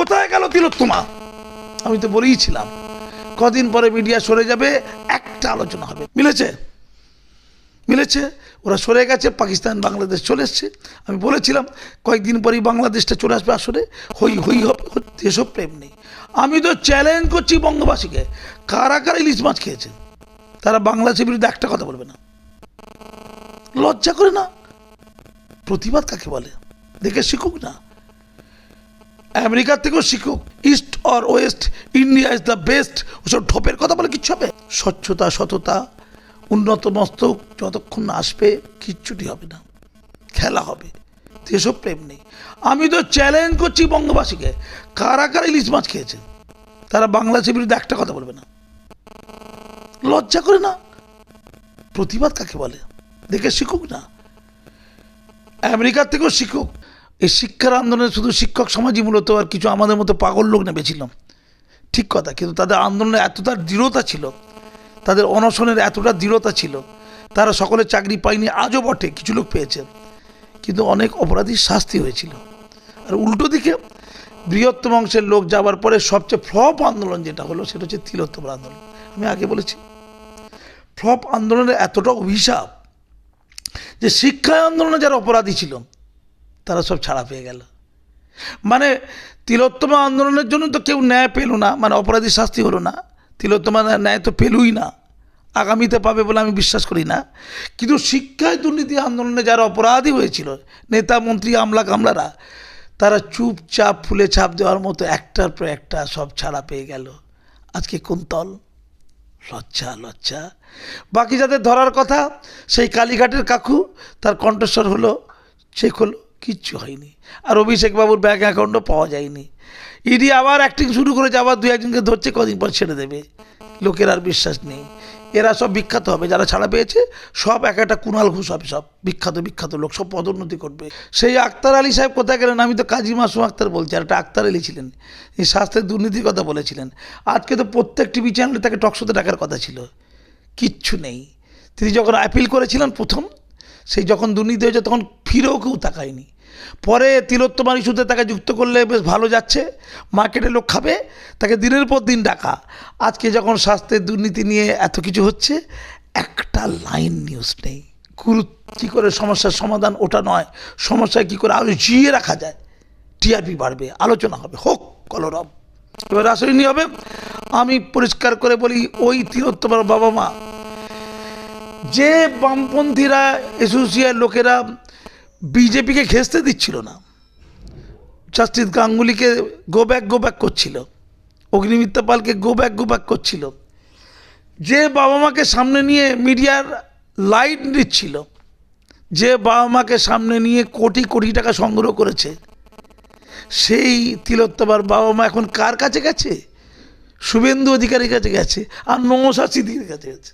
কোথায় গেল তিলোত্তমা? আমি তো বলেইছিলাম কদিন পরে মিডিয়া সরে যাবে, একটা আলোচনা হবে। মিলেছে? মিলেছে? ওরা সরে গেছে, পাকিস্তান, বাংলাদেশ চলে এসছে। আমি বলেছিলাম, কয়েকদিন পরেই বাংলাদেশটা চলে আসবে আসলে হই হই হবে এসব প্রেম নেই। আমি তো চ্যালেঞ্জ করছি বঙ্গবাসীকে। কারা কারা ইলিশ মাছ খেয়েছে? তারা বাংলাদেশের বিরুদ্ধে একটা কথা বলবে না। লজ্জা করে না? প্রতিবাদ কাকে বলে? দেখে শিখুক না। আমেরিকার থেকেও শিখুক। East or west India is the best ওসব ঢোপের কথা বলে কিচ্ছু হবে? স্বচ্ছতা, সততা, উন্নত মস্তক, যতক্ষণ না আসবে, কিচ্ছুটি হবে না। খেলা হবে। দেশও প্রেম নেই। আমি তো চ্যালেঞ্জ করছি বঙ্গবাসীকে। কারা কারা ইলিশ মাছ খেয়েছে তারা বাংলাদেশের বিরুদ্ধে একটা কথা বলবে না। লজ্জা করে না? প্রতিবাদ কাকে বলে? দেখে শিখুক না। আমেরিকার থেকেও শিক্ষক এই শিক্ষার আন্দোলনে শুধু শিক্ষক সমাজই মূলত আর কিছু আমাদের মতো পাগল লোক নেমেছিল ঠিক কথা, কিন্তু তাদের আন্দোলনে এতটা দৃঢ়তা ছিল, তাদের অনশনের এতটা দৃঢ়তা ছিল, তারা সকলে চাকরি পায়নি, আজও বটে, কিছু লোক পেয়েছে। কিন্তু অনেক অপরাধীর শাস্তি হয়েছিল। আর উল্টো দিকে, বৃহত্তম অংশের লোক যাবার পরে সবচেয়ে ফ্লপ আন্দোলন যেটা হলো, সেটা হচ্ছে তিলোত্তমার আন্দোলন। আমি আগে বলেছি, ফ্লপ আন্দোলনের এতটা অভিশাপ যে শিক্ষা আন্দোলনে যারা অপরাধী ছিল তারা সব ছাড়া পেয়ে গেল। মানে তিলোত্তমা আন্দোলনের জন্য তো কেউ ন্যায় পেল না মানে অপরাধী শাস্তি হলো না। তিলোত্তমা ন্যায় তো পেলই না, আগামীতে পাবে বলে আমি বিশ্বাস করি না। কিন্তু শিক্ষায় দুর্নীতি আন্দোলনে যারা অপরাধী হয়েছিল, নেতা, মন্ত্রী, আমলা, কামলারা, তারা চুপচাপ ফুলে ছাপ দেওয়ার মতো একটার পর একটা সব ছাড়া পেয়ে গেল। আজকে কোন তল? লজ্জা লজ্জা। বাকি যাদের ধরার কথা, সেই কালীঘাটের কাকু, তার কণ্ঠস্বর হলো চেক হলো কিচ্ছু হয়নি। আর অভিষেক বাবুর ব্যাঙ্ক অ্যাকাউন্টও পাওয়া যায়নি। ইডি আবার অ্যাক্টিং শুরু করেছে, আবার দু একজনকে ধরছে, কদিন পর ছেড়ে দেবে। লোকের আর বিশ্বাস নেই। এরা সব বিখ্যাত হবে, যারা ছাড়া পেয়েছে, সব এক একটা কুণাল ঘুষ হবে সব। বিখ্যাত বিখ্যাত লোক, সব পদোন্নতি করবে। সেই আক্তার আলী সাহেব কোথায় গেলেন? আমি তো কাজী মাসুম আক্তার বলছি, আর একটা আক্তার আলী ছিলেন। এই স্বাস্থ্যের দুর্নীতির কথা বলেছিলেন। আজকে তো প্রত্যেক টিভি চ্যানেলে তাকে টকশোতে ডাকার কথা ছিল। কিচ্ছু নেই। তিনি যখন অ্যাপিল করেছিলেন প্রথম সেই যখন দুর্নীতি হয়েছে তখন ফিরেও কেউ তাকায়নি। পরে তিলোত্তমার ইস্যুতে তাকে যুক্ত করলে বেশ ভালো যাচ্ছে, মার্কেটে লোক খাবে, তাকে দিনের পর দিন ডাকা। আজকে যখন স্বাস্থ্যের দুর্নীতি নিয়ে এত কিছু হচ্ছে, একটা লাইন নিউজ নেই। গুরু, কী করে সমস্যার সমাধান? ওটা নয়। সমস্যায় কী করে আরও জিয়ে রাখা যায়? টিআরপি বাড়বে, আলোচনা হবে। হোক, কলরব। এবার রাসায়নিক হবে। আমি পরিষ্কার করে বলি, ওই তিলোত্তমার বাবা মা যে বামপন্থীরা এসোসিয়ার লোকেরা বিজেপিকে ঘেঁচতে দিচ্ছিল না। জাস্টিস গাঙ্গুলিকে গো ব্যাক গো ব্যাক করছিল। অগ্নিমিত্রা পালকে গো ব্যাক গো ব্যাক করছিল। যে বাবা মাকে সামনে নিয়ে মিডিয়ার লাইট দিচ্ছিল, যে বাবা মাকে সামনে নিয়ে কোটি কোটি টাকা সংগ্রহ করেছে, সেই তিলোত্তমার বাবা মা এখন কার কাছে গেছে? শুভেন্দু অধিকারীর কাছে গেছে, আর সিদ্দিকের কাছে গেছে।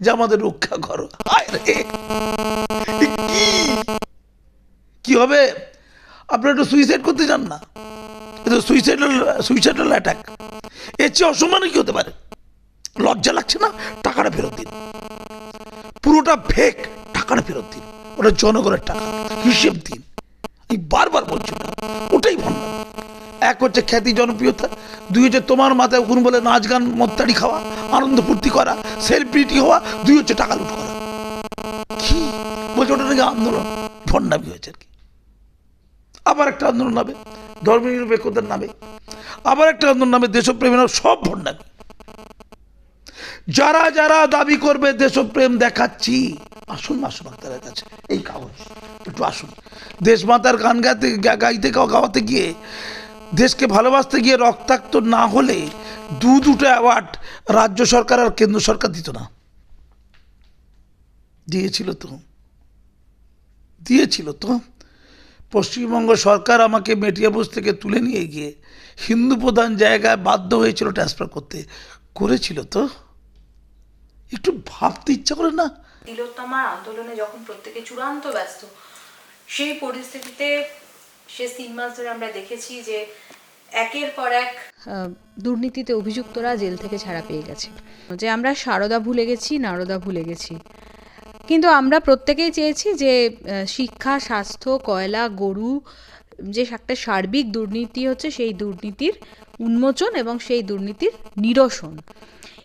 যে আমাদের রক্ষা করো। কি? হবে? আপনারা একটু সুইসাইড করতে চান না। সুইসাইডাল সুইসাইডাল অ্যাটাক এর চেয়ে অসম্মানে কি হতে পারে? লজ্জা লাগছে না? টাকাটা ফেরত দিন। পুরোটা ফেক টাকাটা ফেরত দিন। ওটা জনগণের টাকা। হিসেব দিন। আমি বারবার বলছি এক হচ্ছে খ্যাতি, জনপ্রিয়তা, দুই হচ্ছে তোমার মাথায় কোন বলে নাচ গান মত্তাড়ি খাওয়া, আনন্দ ফুর্তি করা সেলিব্রিটি হওয়া, দুই হচ্ছে টাকা লুট করা। কি? বলছে ওটা নাকি আন্দোলন। ভণ্ডামি হয়েছে আর কি। আবার একটা আন্দোলন নামে, ধর্মনিরপেক্ষতার নামে, আবার একটা আন্দোলন নামে দেশপ্রেমের নামে, সব ভণ্ডামি। যারা যারা দাবি করবে, দেশপ্রেম দেখাচ্ছি। আসুন আসুন আক্তারের কাছে, এই কাগজ, একটু আসুন। দেশমাতার গান গাইতে গাইতে গাওয়াতে গিয়ে দেশকে ভালোবাসতে গিয়ে রক্তাক্ত না হলে দু দুটো অ্যাওয়ার্ড রাজ্য সরকার আর কেন্দ্র সরকার দিত না। দিয়েছিল তো। দিয়েছিল তো। পশ্চিমবঙ্গ সরকার আমাকে মেটিয়াবুজ থেকে তুলে নিয়ে গিয়ে হিন্দু প্রধান জায়গায় বাধ্য হয়েছিল ট্রান্সফার করতে। করেছিল তো। একটু ভাবতে ইচ্ছা করে না? তিলোত্তমার আন্দোলনে যখন প্রত্যেকে চূড়ান্ত ব্যস্ত, সেই পরিস্থিতিতে সে তিন মাস ধরে আমরা দেখেছি যে একের পর এক দুর্নীতিতে অভিযুক্তরা জেল থেকে ছাড়া পেয়ে গেছে। যে আমরা সারদা ভুলে গেছি, নারদা ভুলে গেছি। কিন্তু আমরা প্রত্যেকেই চেয়েছি যে শিক্ষা, স্বাস্থ্য, কয়লা, গরু, যে একটা সার্বিক দুর্নীতি হচ্ছে সেই দুর্নীতির উন্মোচন এবং সেই দুর্নীতির নিরসন।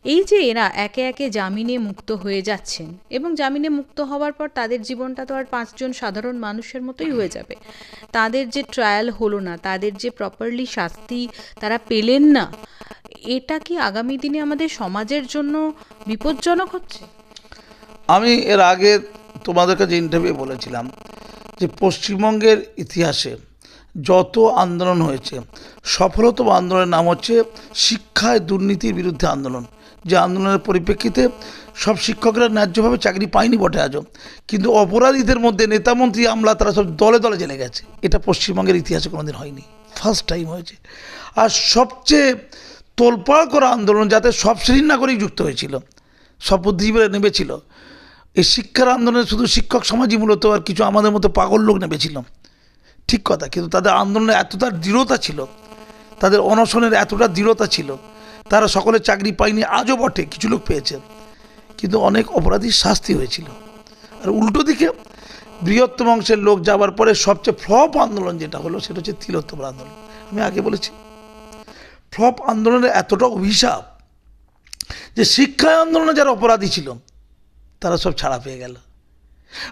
এই যে এরা একে একে জামিনে মুক্ত হয়ে যাচ্ছেন এবং জামিনে মুক্ত হওয়ার পর তাদের জীবনটা তো আর পাঁচজন সাধারণ মানুষের মতোই হয়ে যাবে। তাদের যে ট্রায়াল হলো না, তাদের যে প্রপারলি শাস্তি তারা পেলেন না, এটা কি আগামী দিনে আমাদের সমাজের জন্য বিপজ্জনক হচ্ছে? আমি এর আগে তোমাদের কাছে ইন্টারভিউ বলেছিলাম যে পশ্চিমবঙ্গের ইতিহাসে যত আন্দোলন হয়েছে, সফলতম আন্দোলনের নাম হচ্ছে শিক্ষায় দুর্নীতির বিরুদ্ধে আন্দোলন। আন্দোলনের পরিপ্রেক্ষিতে সব শিক্ষকরা ন্যায্যভাবে চাকরি পায়নি বটে আজও। কিন্তু অপরাধীদের মধ্যে নেতামন্ত্রী আমলা, তারা সব দলে দলে জেলে গেছে। এটা পশ্চিমবঙ্গের ইতিহাসে কোনোদিন হয়নি। ফার্স্ট টাইম হয়েছে। আর সবচেয়ে তোলপাড় করা আন্দোলন যাতে সব শ্রেণির নাগরিক যুক্ত হয়েছিল সব বুদ্ধিজীবীরা নেমেছিল, এই শিক্ষার আন্দোলনে শুধু শিক্ষক সমাজই মূলত আর কিছু আমাদের মতো পাগল লোক নেমেছিল। ঠিক কথা, কিন্তু তাদের আন্দোলনে এতটা দৃঢ়তা ছিল, তাদের অনশনের এতটা দৃঢ়তা ছিল তারা সকলে চাকরি পায়নি, আজও বটে, কিছু লোক পেয়েছে। কিন্তু অনেক অপরাধীর শাস্তি হয়েছিল। আর উল্টো দিকে, বৃহত্তম অংশের লোক যাওয়ার পরে সবচেয়ে ফ্লপ আন্দোলন যেটা হলো, সেটা হচ্ছে তিলোত্তম আন্দোলন। আমি আগে বলেছি, ফ্লপ আন্দোলনের এতটা অভিশাপ যে শিক্ষা আন্দোলনে যারা অপরাধী ছিল, তারা সব ছাড়া পেয়ে গেল।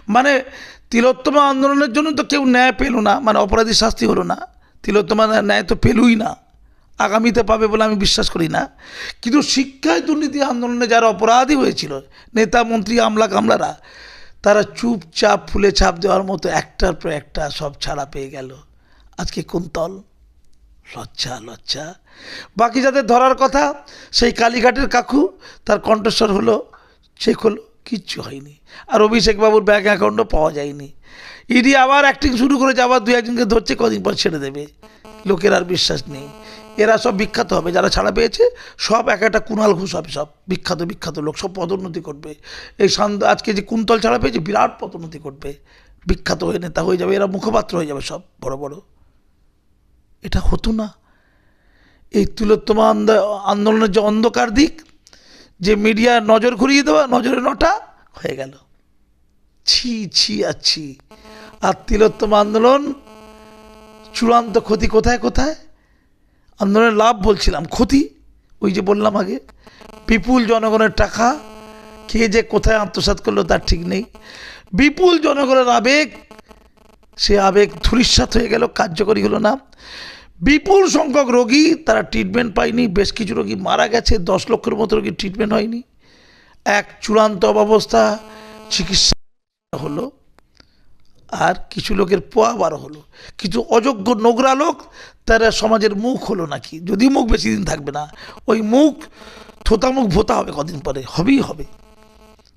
মানে তিলোত্তমা আন্দোলনের জন্য তো কেউ ন্যায় পেল না মানে অপরাধী শাস্তি হলো না। তিলোত্তমা ন্যায় তো পেলই না। আগামীতে পাবে বলে আমি বিশ্বাস করি না। কিন্তু শিক্ষায় দুর্নীতি আন্দোলনে যারা অপরাধী হয়েছিল, নেতা, মন্ত্রী, আমলা, কামলারা, তারা চুপচাপ ফুলে ছাপ দেওয়ার মতো একটার পর একটা সব ছাড়া পেয়ে গেল। আজকে কোন তল? লজ্জা লজ্জা। বাকি যাদের ধরার কথা, সেই কালীঘাটের কাকু, তার কণ্ঠস্বর হলো, চেক হলো, কিচ্ছু হয়নি। আর অভিষেক বাবুর ব্যাঙ্ক অ্যাকাউন্টও পাওয়া যায়নি। ইডি আবার অ্যাক্টিং শুরু করেছে, আবার দু একজনকে ধরছে, কদিন পর ছেড়ে দেবে। লোকের আর বিশ্বাস নেই। এরা সব বিখ্যাত হবে, যারা ছাড়া পেয়েছে, সব এক একটা কুণাল ঘুষ হবে সব। বিখ্যাত বিখ্যাত লোক, সব পদোন্নতি করবে। এই সান্দ আজকে যে কুন্তল ছাড়া পেয়েছে, বিরাট পদোন্নতি করবে। বিখ্যাত হয়ে নেতা হয়ে যাবে, এরা মুখপাত্র হয়ে যাবে সব, বড় বড়। এটা হতো না। এই তিলোত্তমা আন্দ- আন্দোলনের যে অন্ধকার দিক, যে মিডিয়া নজর ঘুরিয়ে দেওয়া, নজরে নটা, হয়ে গেল। ছি ছি আর আর তিলোত্তমা আন্দোলন চূড়ান্ত ক্ষতি কোথায় কোথায়? আন্দোলনের লাভ বলছিলাম, ক্ষতি? ওই যে বললাম আগে, বিপুল জনগণের টাকা, কে যে কোথায় আত্মসাৎ করল তার ঠিক নেই। বিপুল জনগণের আবেগ, সে আবেগ ধূলিসাৎ হয়ে গেল, কার্যকরী হলো না। বিপুল সংখ্যক রোগী, তারা ট্রিটমেন্ট পায়নি, বেশ কিছু রোগী মারা গেছে, দশ লক্ষের মতো রোগী ট্রিটমেন্ট হয়নি। এক চূড়ান্ত অবস্থা, চিকিৎসা হলো। আর কিছু লোকের পোয়া বারো হলো। কিছু অযোগ্য নোংরা লোক, তারা সমাজের মুখ হলো নাকি? যদি মুখ বেশি দিন থাকবে না, ওই মুখ, থোতা মুখ ভোতা হবে কদিন পরে? হবেই হবে।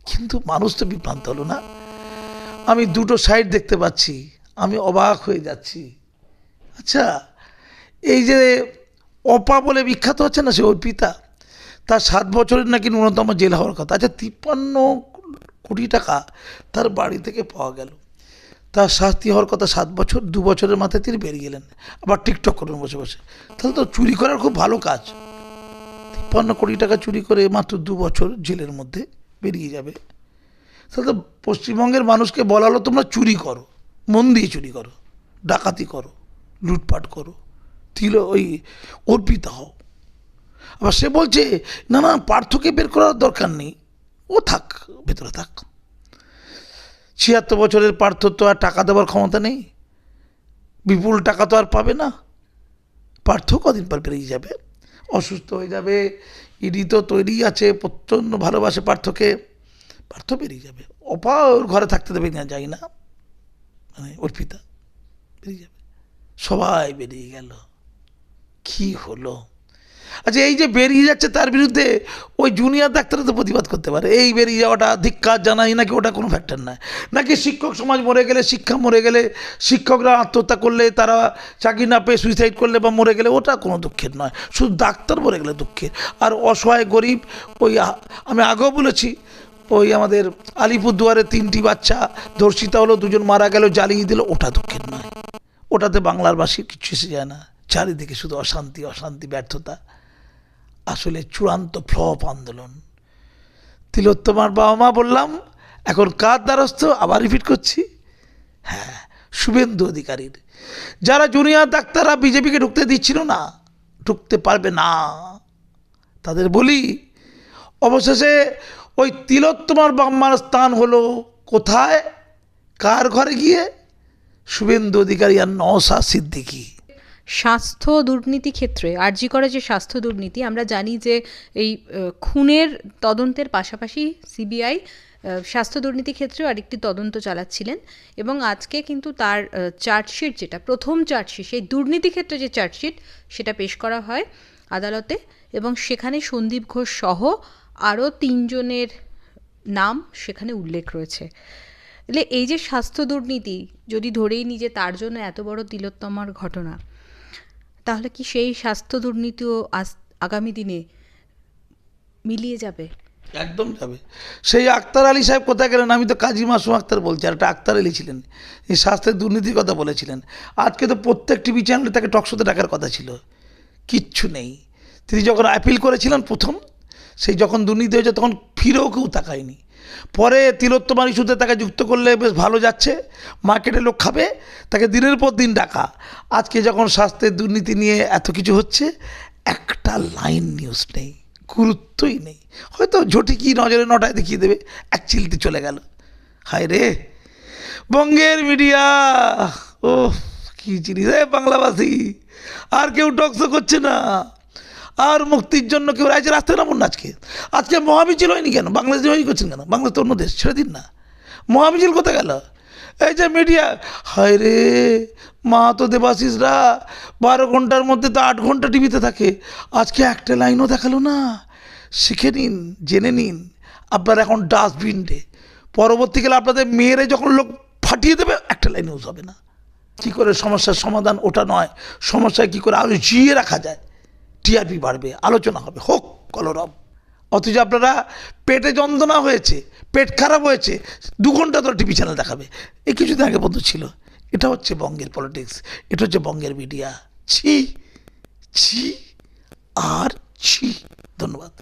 কিন্তু মানুষ তো বিভ্রান্ত হলো না। আমি দুটো সাইড দেখতে পাচ্ছি। আমি অবাক হয়ে যাচ্ছি। আচ্ছা এই যে অপা বলে বিখ্যাত হচ্ছে না সে অর্পিতা তার সাত বছরের নাকি ন্যূনতম জেল হওয়ার কথা। আচ্ছা তিপ্পান্ন কোটি টাকা তার বাড়ি থেকে পাওয়া গেল। তার শাস্তি হওয়ার কথা সাত বছর, দু বছরের মাথায় তিনি বেরিয়ে গেলেন। আবার টিকটক করবেন বসে বসে। তাহলে তো চুরি করার খুব ভালো কাজ। তিপ্পান্ন কোটি টাকা চুরি করে মাত্র দু বছর জেলের মধ্যে বেরিয়ে যাবে। তাহলে তো পশ্চিমবঙ্গের মানুষকে বলা হলো, তোমরা চুরি করো। মন দিয়ে চুরি করো। ডাকাতি করো। লুটপাট করো। তিল ওই অর্পিত হও। আবার সে বলছে, না না, পার্থকে বের করার দরকার নেই। ও থাক, ভেতরে থাক। ছিয়াত্তর বছরের পার্থ তো আর টাকা দেওয়ার ক্ষমতা নেই। বিপুল টাকা তো আর পাবে না। পার্থ কদিন পর বেরিয়ে যাবে। অসুস্থ হয়ে যাবে। ইডি তো তৈরি আছে, প্রচণ্ড ভালোবাসে পার্থকে। পার্থ বেরিয়ে যাবে। অপা ওর ঘরে থাকতে দেবে না যাই না। মানে অর্পিতা বেরিয়ে যাবে। সবাই বেরিয়ে গেল। কি হলো? আচ্ছা এই যে বেরিয়ে যাচ্ছে তার বিরুদ্ধে, ওই জুনিয়র ডাক্তাররা তো প্রতিবাদ করতে পারে। এই বেরিয়ে যাওয়াটা ধিক্কার জানাই নাকি ওটা কোনো ফ্যাক্টর নয়? নাকি শিক্ষক সমাজ মরে গেলে, শিক্ষা মরে গেলে, শিক্ষকরা আত্মহত্যা করলে, তারা চাকরি না পেয়ে সুইসাইড করলে বা মরে গেলে, ওটা কোনো দুঃখের নয়। শুধু ডাক্তার মরে গেলে দুঃখের। আর অসহায় গরিব, ওই আমি আগেও বলেছি, ওই আমাদের আলিপুরদুয়ারে তিনটি বাচ্চা, ধর্ষিতা হলো, দুজন মারা গেল, জ্বালিয়ে দিল, ওটা দুঃখের নয়। ওটাতে বাংলার বাসীর কিছু এসে যায় না। চারিদিকে শুধু অশান্তি অশান্তি, ব্যর্থতা। আসলে চূড়ান্ত ফ্লপ আন্দোলন। তিলোত্তমার বাবা মা বললাম, এখন কার দ্বারস্থ? আবার রিপিট করছি? হ্যাঁ শুভেন্দু অধিকারীর। যারা জুনিয়র ডাক্তাররা বিজেপিকে ঢুকতে দিচ্ছিল না, ঢুকতে পারবে না। তাদের বলি, অবশেষে ওই তিলোত্তমার বাম্মার স্থান হলো কোথায়? কার ঘরে গিয়ে? শুভেন্দু অধিকারী আর নওসা সিদ্দিকী। স্বাস্থ্য দুর্নীতি ক্ষেত্রে, আরজি করে যে স্বাস্থ্য দুর্নীতি, আমরা জানি যে এই খুনের তদন্তের পাশাপাশি সিবিআই স্বাস্থ্য দুর্নীতি ক্ষেত্রেও আরেকটি তদন্ত চালাচ্ছিলেন এবং আজকে কিন্তু তার চার্জশিট যেটা, প্রথম চার্জশিট, সেই দুর্নীতি ক্ষেত্রে যে চার্জশিট, সেটা পেশ করা হয় আদালতে এবং সেখানে সন্দীপ ঘোষ সহ আরও তিনজনের নাম সেখানে উল্লেখ রয়েছে। এই যে স্বাস্থ্য দুর্নীতি, যদি ধরেই যে তার জন্য এত বড় তিলোত্তমার ঘটনা তাহলে কি সেই স্বাস্থ্য দুর্নীতিও আগামী দিনে মিলিয়ে যাবে? একদম যাবে। সেই আক্তার আলী সাহেব কোথায় গেলেন? আমি তো কাজী মাসুম আক্তার বলছি, আর একটা আক্তার আলী ছিলেন। এই স্বাস্থ্যের দুর্নীতির কথা বলেছিলেন। আজকে তো প্রত্যেক টিভি চ্যানেলে তাকে টকশোতে ডাকার কথা ছিল। কিচ্ছু নেই। তিনি যখন অ্যাপিল করেছিলেন প্রথম, সেই যখন দুর্নীতি হয়েছে, তখন ফিরেও কেউ তাকায়নি। পরে তিলোত্তমার ইস্যুতে তাকে যুক্ত করলে বেশ ভালো যাচ্ছে। মার্কেটে লোক খাবে, তাকে দিনের পর দিন ডাকা। আজকে যখন স্বাস্থ্যের দুর্নীতি নিয়ে এত কিছু হচ্ছে, একটা লাইন নিউজ নেই, গুরুত্বই নেই। হয়তো ঝটি কি নজরে নটায় দেখিয়ে দেবে, এক চিলতে চলে গেল। হায় রে! বঙ্গের মিডিয়া ও কি জিনিস রে বাংলাভাষী! আর কেউ টকশো করছে না। আর মুক্তির জন্য কেউ রাইজে রাস্তায় নামুন না আজকে আজকে মহামিছিল হয়নি কেন? বাংলাদেশ হয়নি করছেন কেন? বাংলাদেশ তো অন্য দেশ ছেড়ে দিন না। মহামিছিল কোথায় গেল? এই যে মিডিয়া, হায় রে, মা তো দেবাশিসরা বারো ঘণ্টার মধ্যে তো আট ঘণ্টা টিভিতে থাকে। আজকে একটা লাইনও দেখাল না। শিখে নিন, জেনে নিন, আপনার এখন ডাস্টবিন ডে পরবর্তীকালে আপনাদের মেয়েরে যখন লোক ফাটিয়ে দেবে, একটা লাইন হবে না। কী করে সমস্যার সমাধান? ওটা নয়। সমস্যায় কী করে আরও জিয়ে রাখা যায়? টিআরপি বাড়বে, আলোচনা হবে। হোক, কলরব। অথচ আপনারা পেটে যন্ত্রণা হয়েছে, পেট খারাপ হয়েছে, দু ঘণ্টা ধরে টিভি চ্যানেল দেখাবে। এই কিছুদিন আগে পর্যন্ত ছিল। এটা হচ্ছে বঙ্গের পলিটিক্স এটা হচ্ছে বঙ্গের মিডিয়া ছি ছি আর ছি। ধন্যবাদ।